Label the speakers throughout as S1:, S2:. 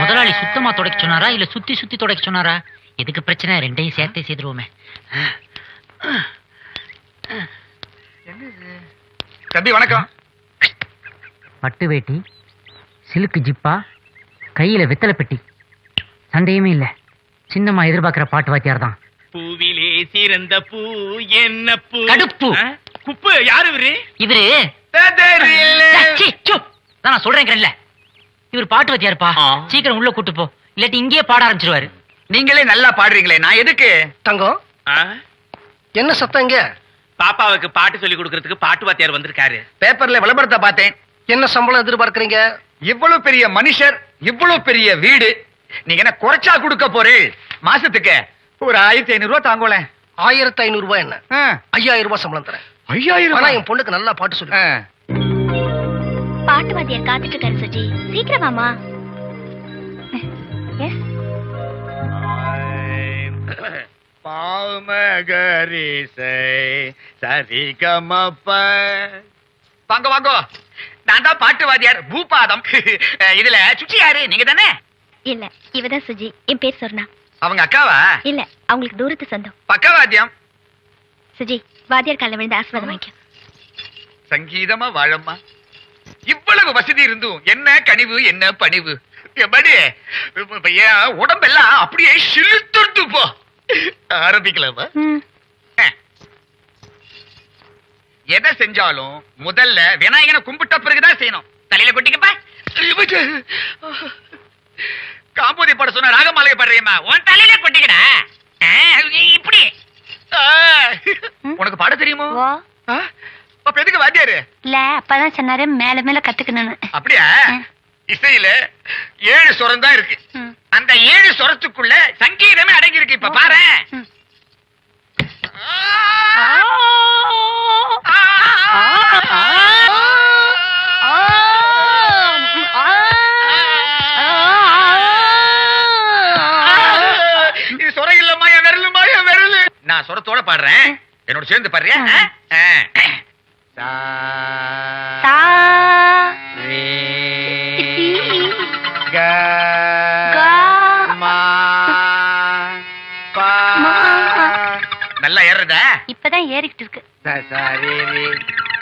S1: முதலாளி சுத்தமா துடைக்க சொன்னாரா இல்ல சுத்தி சுத்தி துடைக்க சொன்னாரா? எதுக்கு பிரச்சனை? ரெண்டையும் சேர்த்தே செய்துருவோமே.
S2: தம்பி வணக்கம்.
S1: பட்டு வேட்டி சிலுக்கு ஜிப்பா கையில வெத்தலை பெட்டி. சந்தேகமே இல்ல. சின்னம்மா எதிர்பார்க்கிற பாட்டு வாத்தியார் தான்
S3: பூவிலே சிறந்த பூ என்ன பூ?
S1: கடுப்பு.
S3: குப்பு யாரு இவரு?
S1: இவரு? நான் சொல்றேங்கிறேன்ல. இவர் பாட்டு வாத்தியாருப்பா.
S3: ஆ.
S1: சீக்கிரம் உள்ள கூட்டு போ. இல்லாட்டி இங்கேயே பாட ஆரம்பிச்சிருவாரு.
S2: நீங்களே நல்லா பாடுறீங்களே நான் எதுக்கு?
S4: தங்கம்? என்ன சத்தம் இங்க?
S3: பாப்பாவுக்கு பாட்டு சொல்லி கொடுக்கறதுக்கு பாட்டு வாத்தியார் வந்திருக்காரு.
S2: பேப்பர்ல விளம்பரத்தை பார்த்தேன்.
S4: என்ன சம்பளம் எதிர்பார்க்கறீங்க?
S2: இவ்வளவு பெரிய மனுஷர் இவ்வளவு பெரிய வீடு. நீங்க என்ன குறைச்சா கொடுக்க போறீள் மாசத்துக்கு ஒரு ஆயிரத்தி ஐநூறு ரூபாய் தாங்கோலேன்
S4: ஆயிரத்தி ஐநூறு ரூபாய் என்ன? ஐயாயிரம் ரூபாய் சம்பளம் தரேன்.
S2: ஐயாயிரம்.
S4: என் பொண்ணுக்கு நல்லா பாட்டு சொல்லு.
S2: ஆ,
S5: பாட்டு வாத்தியார் காத்துட்டு இருக்காரு சுஜி. சீக்கிரம் வாமா எஸ்
S2: பாமகரிசை சரிகமப்ப. வாங்க வாங்க. நான் தான் பாட்டு வாத்தியார் பூபாதம். இதுல சுச்சி யாரு? நீங்க தானே?
S5: இல்ல இவதான் சுஜி. என் பேர் சொர்ணா.
S2: அவங்க அக்காவா?
S5: இல்ல அவங்களுக்கு தூரத்து சொந்தம்.
S2: பக்கவாத்தியம்
S5: சுஜி வாத்தியார் காலில் விழுந்து ஆசீர்வாதம் வாங்கிக்கோ.
S2: சங்கீதமா வாழம்மா. இவ்வளவு வசதி இருந்தும் என்ன கனிவு என்ன பணிவு? உடம்பெல்லாம் அப்படியே சிலுத்துட்டு போ. ஆரம்பிக்கலாமா. எதை செஞ்சாலும் முதல்ல விநாயகனை கும்பிட்ட பிறகுதான் செய்யணும். தலையில கொட்டிக்கப்பா. காம்போதி போட சொன்ன ராகமாலையை பாடுறியம்மா உன் தலையில கொட்டிக்கடா. இப்படி. உனக்கு பாட தெரியுமோ? அப்ப எதுக்கு வாத்தியாரு?
S5: இல்ல அப்பதான் சொன்னாரு மேல மேல கத்துக்கணும்னு.
S2: அப்படியா. இசையில ஏழு சுரம் தான் இருக்கு. அந்த ஏழு சுரத்துக்குள்ள சங்கீதமே அடங்கி இருக்கு இப்ப பாரு. நான் சுரத்தோட பாடுறேன். என்னோட சேர்ந்து பாடுறியா? ஆ. சா, ரே, க,
S5: கா,
S2: மா, பா. நல்லா ஏறுறதா?
S5: இப்பதான் ஏறிக்கிட்டு இருக்கு.
S2: ச, ச, ரே, ரே.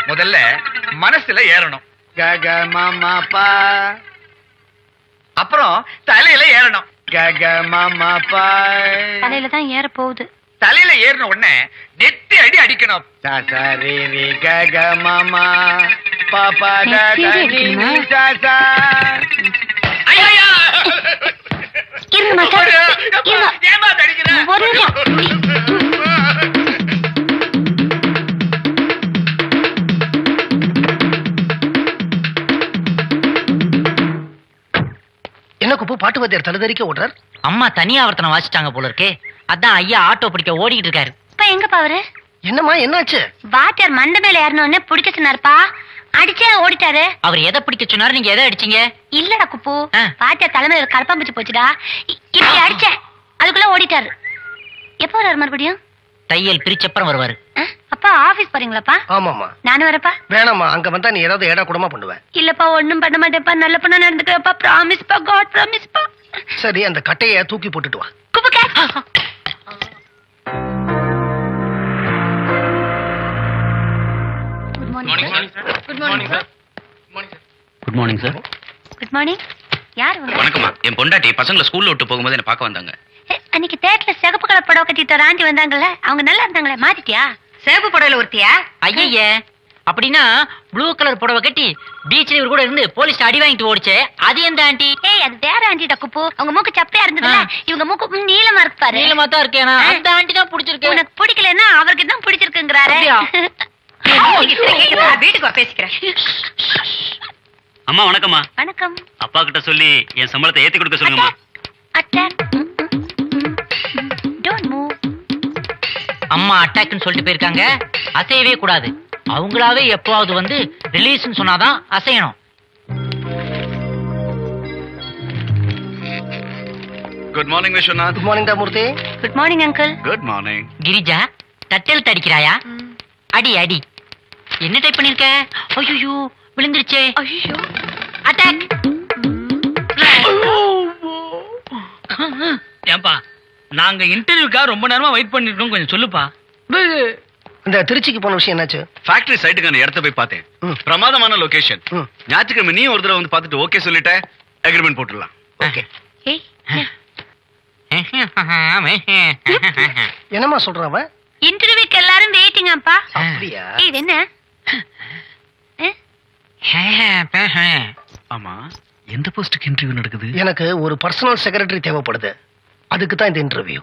S2: முதல்ல மனசுல ஏறணும். க க ம ம ப. அப்புறம் தலையில ஏறணும். க க ம ம ப.
S5: தலையில தான் ஏற போகுது
S2: தலையில ஏறின உடனே நெத்தி அடி அடிக்கணும். ரே ஐயா ஏமா
S5: ஒரு நிமிஷம்.
S4: என்ன குப்பு பாட்டு வாத்தியார் தழுதறிக்க ஓடுறார்?
S1: அம்மா தனி ஆவர்த்தனம் வாசிட்டாங்க போல இருக்கே. அதான் ஐயா ஆட்டோ பிடிக்க ஓடிக்கிட்டு இருக்காரு.
S5: இப்ப எங்க பாவரு
S4: என்னம்மா என்னாச்சு?
S5: வாத்தியார் மண்ட மேல ஏறணும்னு பிடிக்க சொன்னாருப்பா. அடிச்சே ஓடிட்டாரு.
S1: அவர் எதை பிடிக்க சொன்னாரு? நீங்க எதை அடிச்சீங்க?
S5: இல்லடா குப்பு.
S1: ஆ.
S5: வாத்தியார் தலைமையில ஒரு கலப்பாம்பூச்சி போச்சுடா. இ- இப்படி அடிச்சேன் அதுக்குள்ள ஓடிட்டாரு. எப்போ வர்றாரு மறுபடியும்?
S1: தையல் பிரிச்சப்புறம் வருவாரு.
S5: ஆ, அப்பா ஆபீஸ் போறீங்களாப்பா?
S4: ஆமாம்மா.
S5: நானும் வரப்பா
S4: வேணாம்மா அங்க வந்தா நீ ஏதாவது ஏடா கூடமா பண்ணுவேன்
S5: இல்லப்பா ஒண்ணும் பண்ண மாட்டேப்பா நல்ல பண்ண நடந்துக்கப்பா ப்ராமிஸ்ப்பா காட் ப்ராமிஸ்ப்பா
S4: சரி அந்த கட்டைய தூக்கி போட்டுட்டு வா.
S5: Kuppu good morning sir
S6: good morning sir
S5: good morning யார்?
S6: வணக்கம்மா. என் பொண்டாட்டி பசங்களை ஸ்கூல்ல விட்டு போகும்போது என்ன பார்க்க வந்தாங்க.
S5: அன்னைக்கு தேட்டர்ல சிகப்பு கலர் படம் கட்டிட்டு ஆண்டி வந்தாங்கல்ல அவங்க நல்லா இருந்தாங்களே மாத்திட்டியா சிகப்பு படம்ல ஒருத்தியா?
S1: ஐயய்ய அப்படின்னா ப்ளூ கலர் புடவை கட்டி பீச்ல இவர் கூட இருந்து போலீஸ் அடி வாங்கிட்டு ஓடிச்சே. அது எந்த ஆண்டி?
S5: ஏய் அது வேற ஆண்டிடா குப்பு. அவங்க மூக்கு சப்பையா இருந்ததுல. இவங்க மூக்கு நீளமா இருக்கு பாரு
S1: நீளமா தான் இருக்கேனா. அந்த ஆண்டி தான் பிடிச்சிருக்கு
S5: உனக்கு பிடிக்கலன்னா அவருக்கு தான் பிடிச்சிருக்குங்கிறாரு? வீட்டுக்கு பேசிக்கிறேன்
S6: அம்மா வணக்கம்மா.
S5: வணக்கம்.
S6: அப்பா கிட்ட சொல்லி என் சம்பளத்தை ஏத்தி கொடுக்க சொல்லுங்கம்மா.
S5: அட்டாக் டோன்ட் மூவ்
S1: அம்மா அட்டாக்னு சொல்லிட்டு போயிருக்காங்க. அசையவே கூடாது. அவங்களாவே எப்பவாவது வந்து ரிலீஸ்னு சொன்னாதான் அசையணும்.
S6: Good morning Viswanath
S4: good morning Moorthy
S5: good morning uncle
S6: good morning
S1: Girija தட்டல் தடிக்கிறாயா அடி அடி. என்ன டைப் பண்ணிருக்க? ஐயோ விழுந்துருச்சே.
S5: ஐயோ
S1: அட்டாக்
S3: ஏன்பா நாங்க இன்டர்வியூக்காக ரொம்ப நேரமா வெயிட் பண்ணிருக்கோம் கொஞ்சம் சொல்லுப்பா.
S4: இந்த திருச்சிக்கு போன விஷயம் என்னாச்சு?
S6: ஃபேக்டரி சைட்டுக்கான இடத்த போய் பார்த்தேன். பிரமாதமான லொகேஷன். ஞாயிற்றுக்கிழமை நீ ஒரு தடவை வந்து பார்த்துட்டு ஓகே சொல்லிட்ட. அக்ரிமெண்ட் போட்டுடலாம்.
S4: ஓகே
S5: ஏய்
S4: என்னம்மா சொல்றான் அவன்?
S5: இன்டர்வியூக்கு எல்லாரும் வெயிட்டிங் அப்பா
S4: அப்படியா
S5: இது என்ன?
S6: ஆமா எந்த போஸ்டுக்கு இன்டர்வியூ நடக்குது?
S4: எனக்கு ஒரு பர்சனல் செக்ரட்டரி தேவைப்படுது. அதுக்கு தான் இந்த இன்டர்வியூ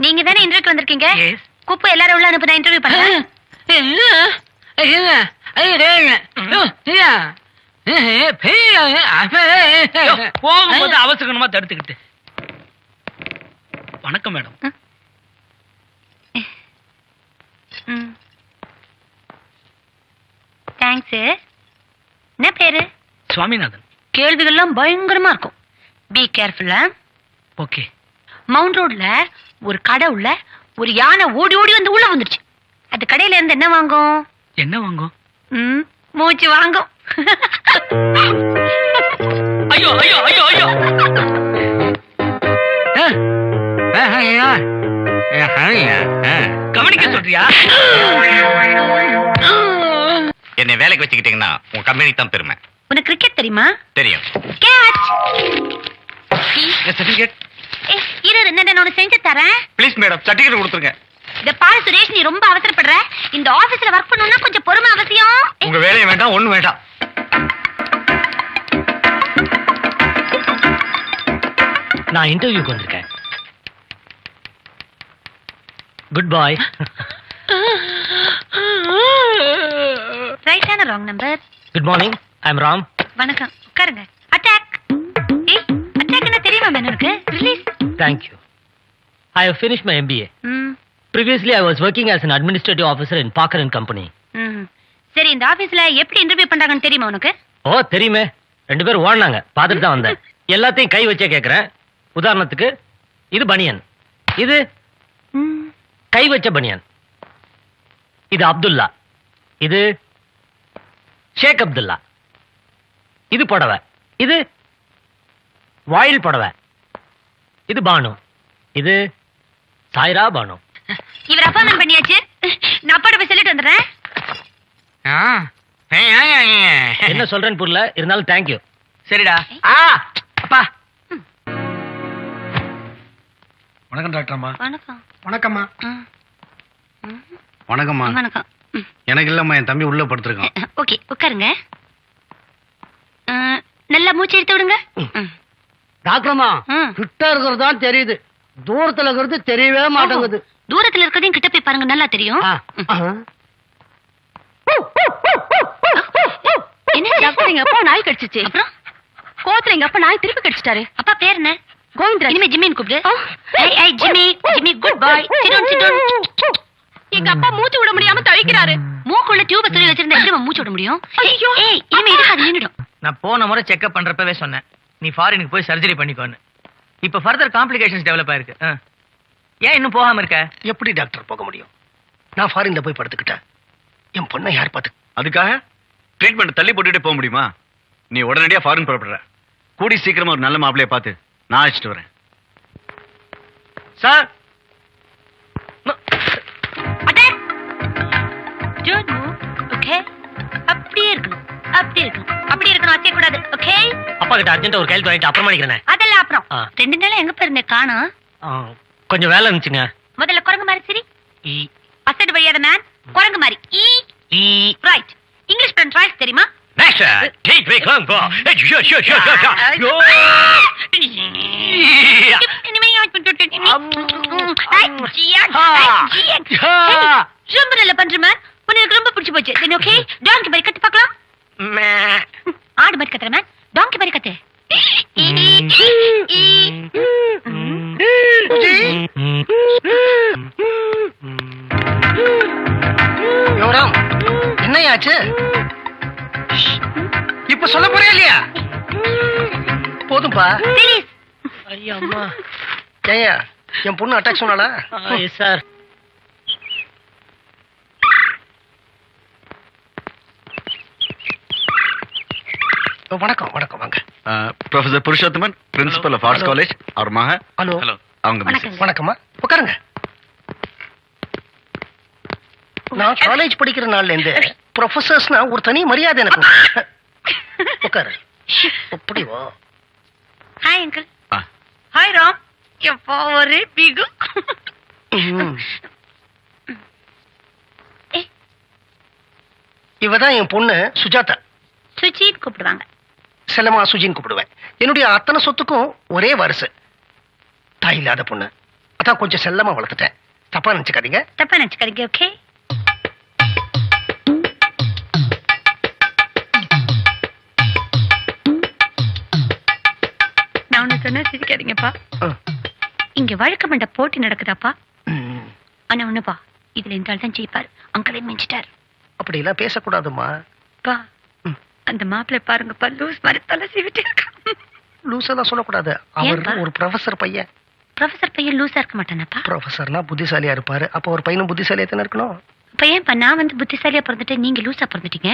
S5: நீங்க தானே இன்டர்வியூக்கு வந்திருக்கீங்க. குப்பு எல்லாரும் உள்ள அனுப்பி நான் இன்டர்வியூ பண்றேன்
S3: போகும்போது அவசரமா தடுத்துக்கிட்டு. வணக்கம் மேடம்.
S5: தேங்க்ஸ் என்ன பேரு?
S3: சுவாமிநாதன்.
S5: கேள்விகள்லாம் பயங்கரமா இருக்கும். பி கேர்ஃபுல்லா
S3: ஓகே.
S5: மவுண்ட் ரோட்ல ஒரு கடை உள்ள ஒரு யானை ஓடி ஓடி வந்து உள்ள வந்துருச்சு. அது கடையில இருந்து என்ன வாங்கும்?
S3: என்ன வாங்கும்?
S5: மூச்சு வாங்கும்.
S3: ஐயோ ஐயோ ஐயோ ஐயோ. கவனிக்க சொல்றியா?
S6: என்னை வேலைக்கு வச்சுக்கிட்டீங்கன்னா உங்க கம்பெனிக்கு தான் பெருமை.
S5: உனக்கு கிரிக்கெட் தெரியுமா?
S6: தெரியும்.
S5: கேட்ச்.
S6: சர்டிபிகேட்
S5: இரு இரு, நான் உனக்கு செஞ்சு தரேன்.
S6: ப்ளீஸ் மேடம் சர்டிபிகேட் கொடுத்துருங்க.
S5: இந்த பாரு சுரேஷ் நீ ரொம்ப அவசரப்படுற. இந்த ஆபீஸ்ல ஒர்க் பண்ணணும்னா கொஞ்சம் பொறுமை அவசியம்.
S6: உங்க வேலையை வேண்டாம் ஒண்ணும் வேண்டாம்.
S7: நான் இன்டர்வியூக்கு வந்திருக்கேன். Good bye
S5: ரைட்டான wrong number
S7: good morning I am Ram
S5: வணக்கம். உட்காருங்க. அட்டாக் ஏய் அட்டாக் என்ன தெரியுமா மேனனுக்கு release
S7: I have finish my MBA
S5: hmm.
S7: Previously I was working as an administrative officer in Packer and company
S5: hmm. சரி இந்த ஆபீஸ்ல எப்படி interview பண்றாங்கன்னு தெரியுமா உனக்கு?
S7: ஓ தெரியுமே. ரெண்டு பேரும் ஓடினாங்க. பார்த்துட்டு தான் வந்தேன். எல்லாத்தையும் கை வச்சே கேட்குறேன் உதாரணத்துக்கு இது பனியன். இது
S5: ம்.
S7: கை வச்ச பனியன். இது அப்துல்லா. இது ஷேக் அப்துல்லா. இது புடவை. இது வாயில் புடவை. இது பானு. இது சாய்ரா பானு.
S5: இவர் அப்பாயின்மெண்ட் பண்ணியாச்சு. நான் அப்பாட்ட போய் சொல்லிட்டு வந்துடுறேன்.
S7: என்ன சொல்றேன்னு புரியல. இருந்தாலும் தேங்க்யூ
S3: சரிடா. ஆ அப்பா.
S4: வணக்கம் டாக்டர் அம்மா
S5: வணக்கம்.
S4: வணக்கம்மா.
S6: வணக்கம்மா.
S5: வணக்கம்.
S6: எனக்கு இல்லம்மா என் தம்பி உள்ள படுத்திருக்கான்.
S5: ஓகே உட்காருங்க. நல்லா மூச்சு எடுத்து விடுங்க.
S8: டாக்டர்மா. கிட்ட இருக்கிறது தான் தெரியுது. தூரத்துல இருக்கிறது தெரியவே மாட்டேங்குது.
S5: தூரத்துல இருக்கிறதையும் கிட்ட போய் பாருங்க நல்லா தெரியும். என்ன? டாக்டர் எங்க அப்பா நாய் கடிச்சிச்சு. அப்புறம்? கோத்துல எங்க அப்பா நாய் திருப்பி கடிச்சிட்டாரு. அப்பா பேர் என்ன? கோவிந்தரா இனிமே ஜிம்மின்னு கூப்பிடு. ஐ ஐ Jimmy Jimmy good bye sit down sit down. எங்க அப்பா மூச்சு விட முடியாம தவிக்கிறாரு. மூக்குள்ள டியூப சொல்லி வச்சிருந்தா எப்படி மூச்சு விட முடியும்? ஐயோ. ஏய் இனிமே இதுக்கு அது நின்னுடும்.
S3: நான் போன முறை செக்அப் பண்றப்பவே சொன்னேன். நீ ஃபாரினுக்கு போய் சர்ஜரி பண்ணிக்கோன்னு. இப்ப ஃபர்தர் காம்ப்ளிகேஷன்ஸ் டெவலப் ஆயிருக்கு. ஏன் இன்னும் போகாம இருக்க?
S4: எப்படி டாக்டர் போக முடியும்? நான் ஃபாரின்ல போய் படுத்துக்கிட்டேன். என் பொண்ணை யார் பார்த்து
S6: அதுக்காக ட்ரீட்மெண்ட் தள்ளி போட்டுட்டே போக முடியுமா? நீ உடனடியா ஃபாரின் புறப்படுற. கூடி சீக்கிரமா ஒரு நல்ல மாப்பிளைய பார்த்து நான் அழைச்சிட்டு வரேன்.
S3: சார்?
S5: அப்படியே இருக்கணும் இருக்கணும். அப்படி இருக்கணும் அசைய கூடாது ஓகே
S7: அப்பா கிட்ட ஒரு கையெழுத்து வாங்கிட்டு அப்புறம்
S5: அதெல்லாம் அப்புறம். ரெண்டு நாளா எங்க போயிருந்த காணோம்.
S7: கொஞ்சம் வேலை இருந்துச்சுங்க.
S5: முதல்ல குரங்கு மாதிரி சரி. அசடு வழியாத மேன் குரங்கு மாதிரி. ஈ. ரைட் இங்கிலீஷ் ஃப்ரெண்ட் ரைட் தெரியுமா?
S7: Take me fu. Hey, sure, sure, sure, sure, sure.
S5: பண்ணிட்டு ரொம்ப நல்லா பண்ற மேன் உனக்கு ரொம்ப பிடிச்சு போச்சு தென் ஓகே டாங்கி மாதிரி கத்து பார்க்கலாம் ஆடு மாதிரி கத்துற மேன் டாங்கி மாதிரி கத்து
S4: என்னையாச்சு இப்ப சொல்ல போறியா இல்லையா? போதும்பா.
S7: ஐயா அம்மா.
S4: ஏயா என் பொண்ணு அட்டாக் சொன்னாளா?
S7: சார்
S4: வணக்கம் வணக்கம் வாங்க.
S6: Professor Purushothaman principal of arts. College அவர் மக
S4: ஹலோ
S3: ஹலோ
S6: அவங்க
S4: வணக்கம்மா. உட்காருங்க. நான் காலேஜ் படிக்கிற நாள்ல இருந்து ப்ரொஃபசர்ஸ்னா ஒரு தனி மரியாதை எனக்கு. உட்காரு. அப்படி வா.
S5: Hi uncle. ஹாய் ராம் எப்போ ஒரு பிகு.
S4: இவதான் என் பொண்ணு சுஜாதா.
S5: சுஜித் கூப்பிடுவாங்க.
S4: செல்லமா சுஜின்னு கூப்பிடுவேன். என்னுடைய அத்தனை சொத்துக்கும் ஒரே வாரிசு. தாய் இல்லாத பொண்ணு. அதான் கொஞ்சம் செல்லமா வளர்த்துட்டேன். தப்பா நினைச்சுக்காதீங்க.
S5: தப்பா நினைச்சுக்காதீங்க ஓகே சொன்னா சிரிக்காதீங்கப்பா. இங்க வழக்கு மண்ட போட்டி நடக்குதாப்பா. ஆனா ஒண்ணுப்பா இதுல இந்த ஆள் தான் ஜெயிப்பாரு. அங்களே மிஞ்சிட்டாரு.
S4: அப்படி எல்லாம் பேசக்கூடாதுமா.
S5: பா. அந்த மாப்பிள்ளை பாருங்கப்பா லூஸ் மாதிரி தலை சீவிட்டு இருக்கான்
S4: லூசெல்லாம் சொல்லக்கூடாது. அவர்? ஒரு ப்ரொஃபசர் பையன்.
S5: ப்ரொஃபசர் பையன் லூசா இருக்க மாட்டானப்பா?
S4: ப்ரொஃபசர்னா புத்திசாலியா இருப்பாரு. அப்போ ஒரு பையனும் புத்திசாலியா தானே இருக்கணும்?
S5: இப்ப ஏன்பா நான் வந்து புத்திசாலியா பிறந்துட்டு நீங்க லூசா பிறந்துட்டீங்க.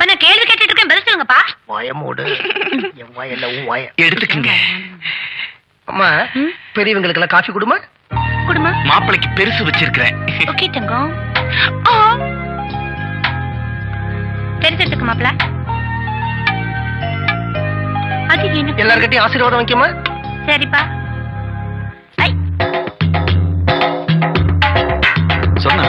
S5: இப்ப நான் கேள்வி கேட்டுட்டு இருக்கேன் பதில் சொல்லுங்கப்பா.
S4: வாய மூடு. என் வாயல்ல உன் வாய.
S3: எடுத்துக்கங்க.
S4: அம்மா? பெரியவங்களுக்கு எல்லாம் காஃபி கொடுமா?
S5: குடுமா.
S3: மாப்பிளைக்கு பெருசு வச்சிருக்கிறேன்.
S5: ஓகே தங்கம். ஆ. தெரிஞ்சிருக்கு மாப்பிள. அது எனக்கு
S4: எல்லார்கிட்டயும் ஆசீர்வாதம் வைக்குமா?
S5: சரிப்பா.
S6: சொன்னா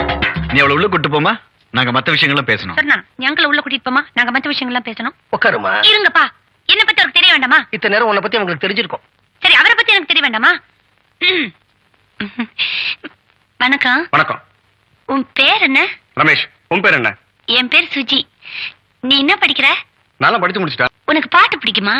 S6: நீ அவளை உள்ள கூட்டு போமா நாங்க மத்த விஷயங்கள்லாம் பேசணும்.
S5: சொன்னா ஞங்களை உள்ள கூட்டிட்டு போமா நாங்க மத்த விஷயங்கள்லாம் பேசணும்.
S4: உட்காருமா
S5: இருங்கப்பா. என்ன பத்தி அவருக்கு தெரிய வேண்டாமா?
S4: இத்தனை நேரம் உன்னை பத்தி உங்களுக்கு தெரிஞ்சிருக்கும்.
S5: சரி அவரை பத்தி எனக்கு தெரிய வேண்டாமா. வணக்கம்.
S6: வணக்கம்.
S5: உன் பேர் என்ன?
S6: ரமேஷ் உன் பேர் என்ன?
S5: என் பேர் சுஜி. நீ என்ன படிக்கிற?
S6: நல்லா படிச்சு முடிச்சிட்டா
S5: உனக்கு பாட்டு பிடிக்குமா?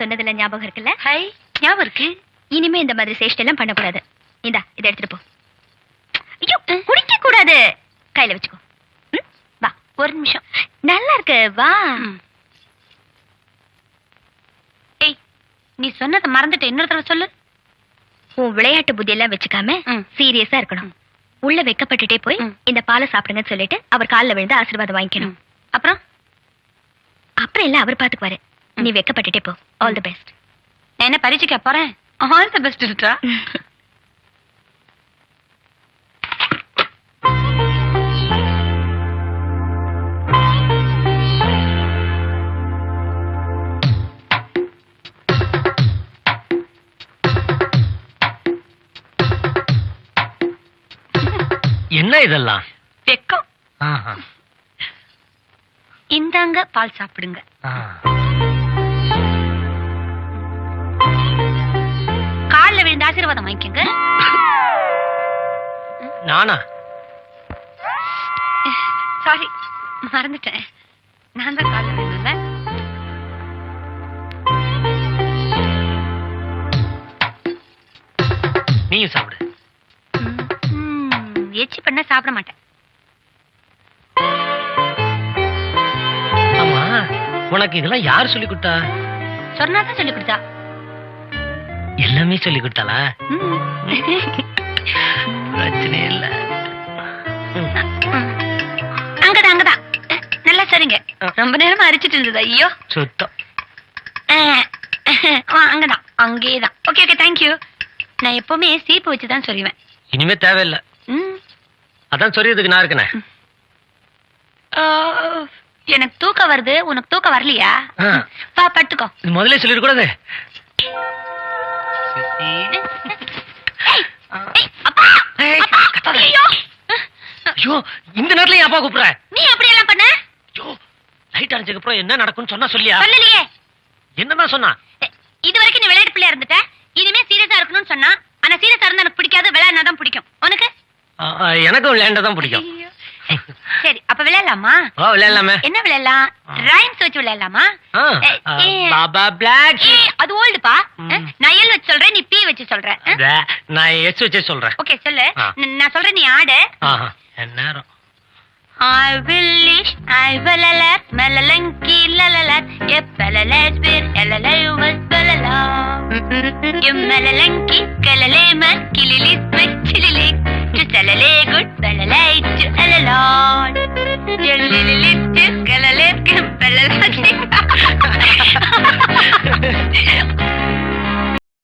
S5: சொன்னதுல ஞாபகம் இருக்குல்ல? ஹை. ஞாபகம் இருக்கு. இனிமே இந்த மாதிரி சேஷ்டை எல்லாம் பண்ணக்கூடாது. இந்தா இதை எடுத்துட்டு போ. ஐயோ குடிக்க கூடாது கையில வச்சுக்கோ. ம், வா ஒரு நிமிஷம். நல்லா இருக்கு வா. ஏய் நீ சொன்னதை மறந்துட்டு இன்னொரு தடவை சொல்லு. உன் விளையாட்டு புத்தி எல்லாம் வச்சுக்காம சீரியஸா இருக்கணும். உள்ள வெக்கப்பட்டுட்டே போய் இந்த பாலை சாப்பிடுங்கன்னு சொல்லிட்டு அவர் கால்ல விழுந்து ஆசீர்வாதம் வாங்கிக்கணும். அப்புறம்? அப்புறம் எல்லாம் அவர் பாத்துக்குவாரு. நீ வெக்கப்பட்டுட்டே போ. ஆல் தி பெஸ்ட் நான் என்ன பரிச்சுக்க போறேன்? All the best Chitra.
S7: என்ன இதெல்லாம்?
S5: வெக்கம்.
S7: ஆஹா.
S5: இந்தாங்க பால் சாப்பிடுங்க. ஆசீர்வாதம் வாங்கிக்கோங்க.
S7: நானா?
S5: சாரி மறந்துட்டேன். நான் தான் கால்ல விழுந்தேன்ல
S7: நீயும் சாப்பிடு.
S5: எச்சி பண்ண சாப்பிட மாட்டேன்.
S7: ஆமா உனக்கு இதெல்லாம் யார் சொல்லி கொடுத்தா?
S5: சொன்னா தான் சொல்லி கொடுத்தா.
S7: எல்லாமே சொல்லி கொடுத்தாளா. பிரச்சனை இல்ல.
S5: ம். அங்கதான் அங்கதான். நல்லா சரிங்க. ரொம்ப நேரமா அரிச்சிட்டு இருந்தது ஐயோ.
S7: சுத்தம்.
S5: அங்கதான் அங்கேதான். ஓகே ஓகே தேங்க்யூ நான் எப்பவுமே சீப்பு வச்சு தான் சொல்லுவேன்.
S7: இனிமே தேவையில்ல. அதான் சொல்லியதுக்கு நான் இருக்கனே.
S5: எனக்கு தூக்கம் வருது. உனக்கு தூக்கம் வரலையா. வா படுத்துக்கோ.
S7: முதல்ல சொல்லிட
S5: ஐயோ!
S7: இந்த நேரத்துல அப்பா கூப்பிடுற?
S5: நீ அப்படி எல்லாம் பண்ண?
S7: ஐயோ லைட் அடிச்சதுக்கு அப்புறம் என்ன நடக்கும்னு சொன்னா சொல்லியா?
S5: சொல்லலையே.
S7: என்னதான் சொன்னா?
S5: இது வரைக்கும் நீ விளையாட்டு பிள்ளையா இருந்துட்ட? இனிமே சீரியஸா இருக்கணும்னு சொன்னா ஆனா சீரியஸா இருந்தா எனக்கு பிடிக்காது விளையாடினா பிடிக்கும். உனக்கு?
S7: எனக்கும் விளையாண்ட தான் பிடிக்கும்.
S5: சரி அப்ப விளையாடலாமா?
S7: வா விளையாடலாமே.
S5: என்ன விளையாடலாம்? ரைம்ஸ் வச்சு விளையாடலாமா.
S7: பாபா பிளாக்
S5: அது ஓல்டுப்பா. நான் எல் வச்சு சொல்றேன் நீ வச்சு சொல்றேன்
S7: நான் எச் வச்சு சொல்றேன்
S5: ஓகே சொல்லு நான் சொல்றேன் நீ ஆடு
S7: நேரம்
S5: I will leash, I will alert, melalanki lalalat, yepalalat bir elalay was balala. Yemmelalanki kalaleman kililis mechililik, chusalale good balalay chu alalat. Yelililis chu kalalet kem balalak.